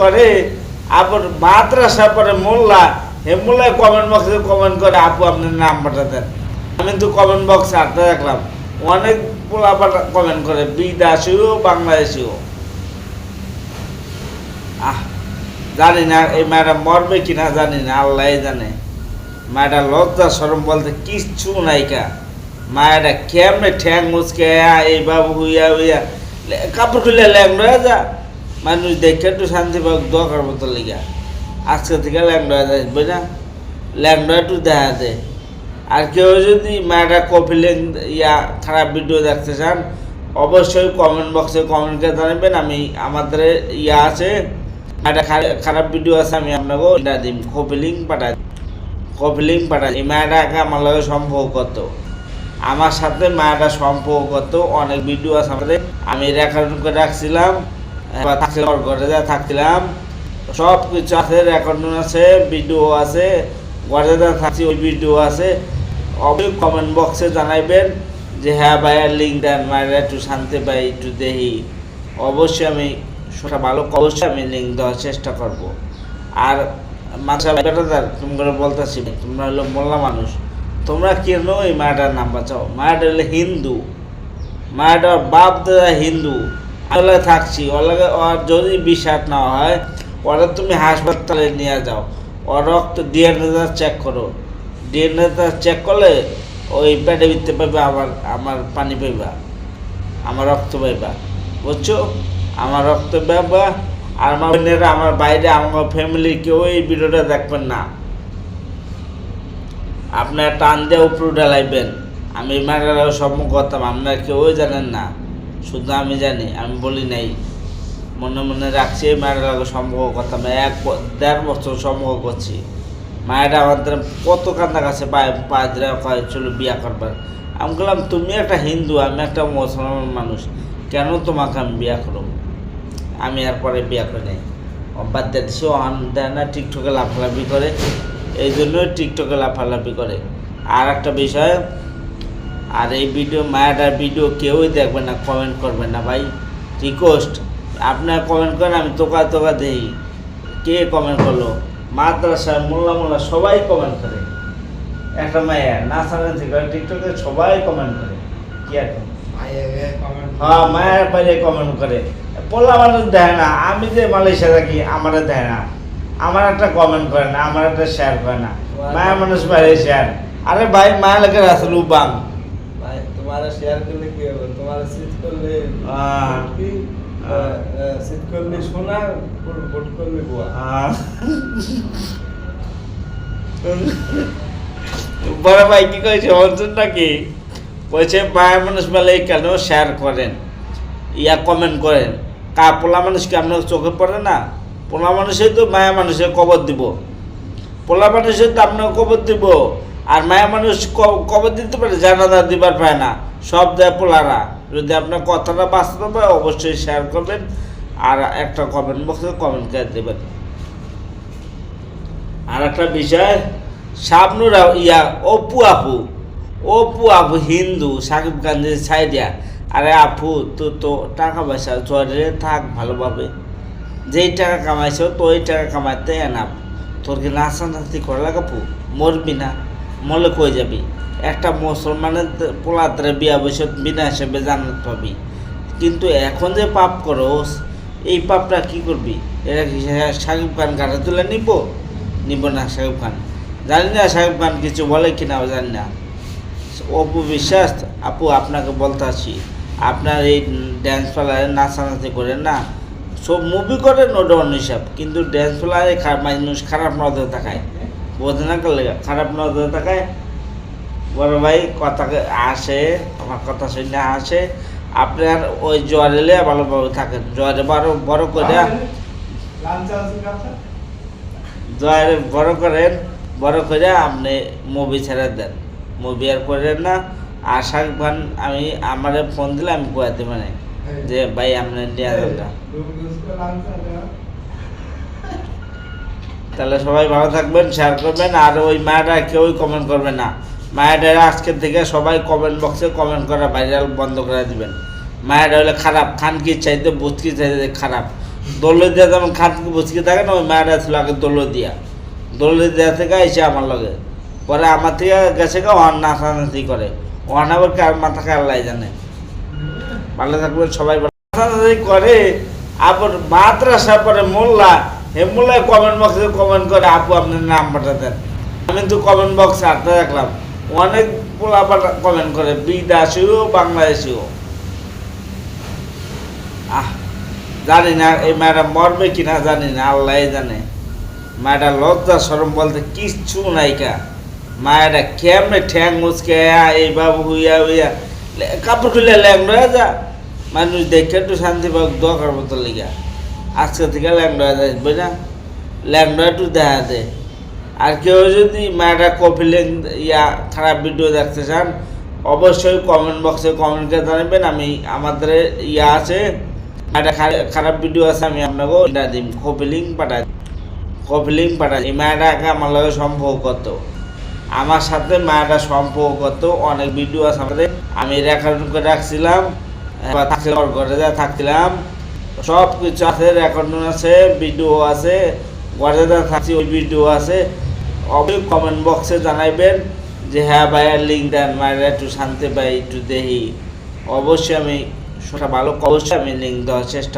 করে, আবার মাদ্রাসা পরে মোল্লা হে কমেন্ট বক্সে কমেন্ট করে, আপু আপনার নাম্বারটা দেন। আমি তো কমেন্ট বক্সে আটটা দেখলাম। অনেক পোলাপাটা কমেন্ট করে বিদেশিও বাংলাদেশিও। আহ, জানি না, এই ম্যাডাম মরবে কিনা জানি না আল্লাহ জানে। মায়েরা লজ্জা সরম বলতে কিচ্ছু নাই কা। মায়েরা কেমনে ঠ্যাং মুচকে এই বাবু হুইয়া হুইয়া কাপড় খুলে ল্যাংড়া যা। মানুষ দেখে একটু শান্তি পাক দরকার মতো লিগা। আজকে থেকে ল্যাংড়া যায় বুঝ না। ল্যাংড়া একটু দেখা যায় আর কেউ যদি মায়েরা কপিলিং ইয়া খারাপ ভিডিও দেখতে চান, অবশ্যই কমেন্ট বক্সে কমেন্ট করে জানাবেন। আমি আমাদের ইয়া আছে একটা খারাপ ভিডিও আছে, আমি আপনাকে এটা দিই কপি লিঙ্ক পাঠাই কপি লিঙ্ক পাঠাই এই মায়েরা আগে আমার লগে সম্পর্ক করতো। আমার সাথে মায়েরা সম্পর্ক করতো। অনেক ভিডিও আছে আমাদের। আমি রেকর্ড করে রাখছিলাম। থাকছিলাম, ওর থাকছিলাম, সব কিছু আছে রেকর্ড আছে ভিডিও আছে, ঘরে থাকছি, ওই ভিডিও আছে। অবশ্যই কমেন্ট বক্সে জানাইবেন যে হ্যাঁ ভাইয়া লিঙ্ক দেন, মায়েরা একটু শান্তি পাই, একটু দেখি। অবশ্যই আমি সেটা ভালো অবশ্যই আমি লিঙ্ক দেওয়ার চেষ্টা করব। আর মাসা বেটাদার তোমরা বলতেছি তোমরা হলো মোল্লা মানুষ, তোমরা কেন এই মায়াটার নাম বাঁচাও? মায়াটা হলো হিন্দু। মায়াটার বাপ দাদা হিন্দু। ওলা থাকছি। ওলাকে ওর যদি বিশ্বাস না হয়, ওরা তুমি হাসপাতালে নিয়ে যাও। ওর রক্ত ডিএনএ চেক করো। ডিএনএ চেক করলে ওই পেটে ভিতরে পাবে আমার আমার পানি পাইবা, আমার রক্ত পাইবা। বুঝছ? আমার রক্ত পাইবা, আর আমার বোনেরা আমার বাইরে, আমার ফ্যামিলির কেউ এই ভিডিওটা দেখবেন না। আপনার টান দিয়ে উপরে ডালাইবেন আমি মারার সম্মুখ করতাম আপনার কেউই জানেন না। শুধু আমি জানি, আমি বলি নাই। মনে মনে রাখছি মায়ের সম্পর্ক করতাম এক দেড় বছর সম্পর্ক করছি। মায়েরা আমাদের কত কান্দা কাছে পায়ে পায়ে ধরে কয়, চলো বিয়া করবার। আমি বললাম, তুমি একটা হিন্দু, আমি একটা মুসলমান মানুষ, কেন তোমাকে আমি বিয়া করব? আমি আর পরে বিয়া করি নাই। বাদ দিয়ে দিছি অন দেয় না, টিকটকে লাফালাফি করে। এই জন্য টিকটকে লাফালাফি করে। আর একটা বিষয় আর এই ভিডিও মায়াটার ভিডিও কেউই দেখবে না কমেন্ট করবে না ভাই। রিকোয়েস্ট আপনার কমেন্ট করেন আমি তোকা তোকা দেই। কে কমেন্ট করল? মাদ্রাসা মোল্লা মোল্লা সবাই কমেন্ট করে। একটা মায়া নাচানাচি করে টিকটকে সবাই কমেন্ট করে। কি আর হ্যাঁ মায়ের বাইরে কমেন্ট করে। পোলা মানুষ দেয় না আমি যে মালয়েশিয়া থাকি আমারে দেয় না। আমার একটা কমেন্ট করে না আমার একটা শেয়ার করে না। মায়া মানুষ বাইরে শেয়ার আরে ভাই মায়া লেগে আসলে উবাং। ভাই তোমারা শেয়ার করলে কি হবে? তোমারা সিট করলে। কি? সিট করলে সোনা ভোট করলে গোয়া। বড় ভাই কি কইছে অর্জুন নাকি? বলছে মায়া মানুষ মেলে কেন শেয়ার করেন। ইয়া কমেন্ট করেন। কা পোলা মানুষ কি আপনার চোখে পড়ে না? পোলা মানুষই তো মায়া মানুষের কবর দিব। পোলা মানুষের তো আপনার কবর দিব। আর মায়া মানুষ ক- কবর দিতে পারে? জানাজা দিবার পায় না। সব দেয় পোলারা। যদি আপনার কথাটা বাস্তব হয়, অবশ্যই শেয়ার করবেন। আর একটা কমেন্ট বক্সে কমেন্ট করে দেবেন। আর একটা বিষয়, শাবনুরা ইয়া, অপু আপু। অপু আপু হিন্দু, সাকিব গান্ধীর সাইডিয়া আরে আপু, তো তো টাকা পয়সা চরে থাক ভালোভাবে। যেই টাকা কামাইছো তো ওই টাকা কামাইতে এনাপ তোর কি নাচানাচি করা লাগাপু মরবি না। মরলে কই যাবি। একটা মুসলমানের পোলাতরে বিয়া বসে বিনা হিসেবে জান্নাত পাবি। কিন্তু এখন যে পাপ করোস, এই পাপটা কি করবি? এটা কি সাকিব খান ঘাটে তুলে নিব? নিব না সাকিব খান। জানি না সাকিব খান কিছু বলে কি না জানি না। অপু বিশ্বাস, আপু আপনাকে বলতে আছি আপনার এই ড্যান্স পার্লারে নাচানাচি করেন না। সব মুভি করেন ওটা অন্য হিসাব। কিন্তু ড্যান্স খারাপ মানুষ খারাপ নজরে তাকায়। বোঝে না করলে খারাপ নজরে তাকায়। বড় ভাই কথা আসে আমার কথা শুনে আসে। আপনার ওই জ্বর এলে ভালোভাবে থাকেন। জ্বরে বড় বড় করে জ্বরে বড় করেন বড় করে আপনি মুভি ছেড়ে দেন। মুভি আর করেন না। আর ভান আমি আমারে ফোন দিলে আমি কোয়াতে মানে যে ভাই আপনি নিয়ে যান তাহলে সবাই ভালো থাকবেন শেয়ার করবেন, আর ওই মায়েরা কেউই কমেন্ট করবে না। মায়েরা আজকের থেকে সবাই কমেন্ট বক্সে কমেন্ট করা ভাইরাল বন্ধ করে দিবেন। মায়েরা হলে খারাপ, খান কি চাইতে বুধ কি চাইতে খারাপ। দৌড়ে দিয়া যেমন খাটকে বসকে থাকে না, ওই মায়েরা ছিল আগে দৌড়ে দিয়া। দৌড়ে দেওয়া থেকে এসে আমার লগে। পরে আমার থেকে গেছে গা অন নাচানাচি করে। অন আবার কার মাথা কাল্লাই জানে। ভালো থাকবেন সবাই করে। আবার মাদ্রাসা পরে মোল্লা হে মোল্লায় কমেন্ট বক্সে কমেন্ট করে আপু আপনার নাম পাঠাতেন আমি তো কমেন্ট বক্সে আটটা দেখলাম অনেক পোলা কমেন্ট করে বিদেশিও বাংলাদেশিও। আহ, জানি না, এই ম্যাডাম মরবে কিনা জানি না আল্লাহ জানে। মায়েরা লজ্জা সরম বলতে কিচ্ছু নাই কা। মায়েরা কেমনে ঠ্যাং মুচকে এই বাবু হুইয়া হুইয়া। কাপড় খুলে ল্যাংড়া যা। মানুষ দেখে একটু শান্তি পাক, দোয়া করব তো লিগা। আজকে থেকে ল্যাংড়া বুঝ না ল্যাংড়া দেখা দে। আর কেউ যদি মায়েরা কপিলিং ইয়া খারাপ ভিডিও দেখতে চান, অবশ্যই কমেন্ট বক্সে কমেন্ট করে জানাবেন। আমি আমাদের ইয়া আছে একটা খারা- খারাপ ভিডিও আছে, আমি আপনাকে এটা দিই কপি লিঙ্ক পাঠাই কপি লিঙ্ক পাঠাই এই আগে আমার লগে সম্পর্ক করতো। আমার সাথে মায়েরা সম্পর্ক করতো। অনেক ভিডিও আছে আমাদের। আমি রেকর্ড করে রাখছিলাম। ওর ঘরে যা থাকছিলাম। সব কিছু আছে রেকর্ড আছে ভিডিও আছে হোয়াটসঅ্যাপে থাকছি ওই ভিডিও আছে। অবশ্যই কমেন্ট বক্সে জানাইবেন যে হ্যাঁ ভাই ভাইয়া লিঙ্ক দেন মায়েরা একটু শান্তি পাই, একটু দেহি অবশ্যই আমি সেটা ভালো, অবশ্যই আমি লিঙ্ক দেওয়ার চেষ্টা